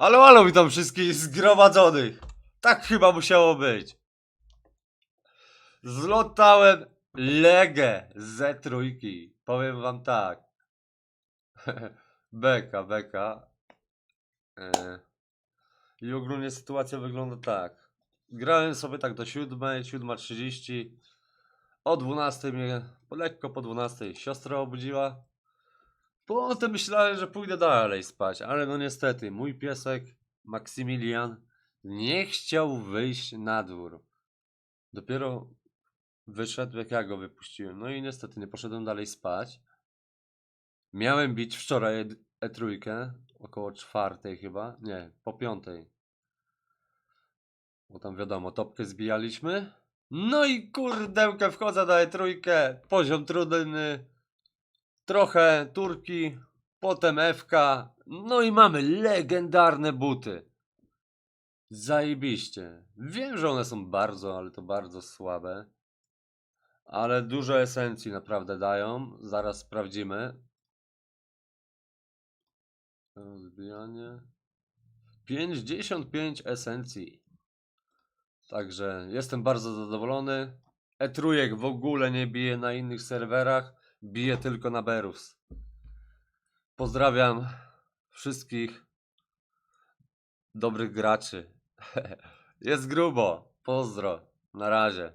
Halo, halo, witam wszystkich zgromadzonych. Tak chyba musiało być. Zlotałem legę z trójki. Powiem wam tak. beka, beka. E, I ogólnie sytuacja wygląda tak. Grałem sobie tak do 7, 7.30. O 12 mnie, lekko po 12 siostra obudziła. Potem myślałem, że pójdę dalej spać, ale no niestety, mój piesek Maksymilian nie chciał wyjść na dwór. Dopiero wyszedł, jak ja go wypuściłem. No i niestety nie poszedłem dalej spać. Miałem bić wczoraj E- E3, około czwartej chyba, nie, po piątej. Bo tam wiadomo, topkę zbijaliśmy. No i kurdełkę wchodzę na E3, poziom trudny, trochę turki, potem FK, no i mamy legendarne buty. Zajebiście. Wiem, że one są bardzo, ale to bardzo słabe. Ale dużo esencji naprawdę dają. Zaraz sprawdzimy. Rozbijanie. 55 esencji. Także jestem bardzo zadowolony. E3 w ogóle nie bije na innych serwerach. Bije tylko na Berus. Pozdrawiam wszystkich dobrych graczy. Jest grubo. Pozdro. Na razie.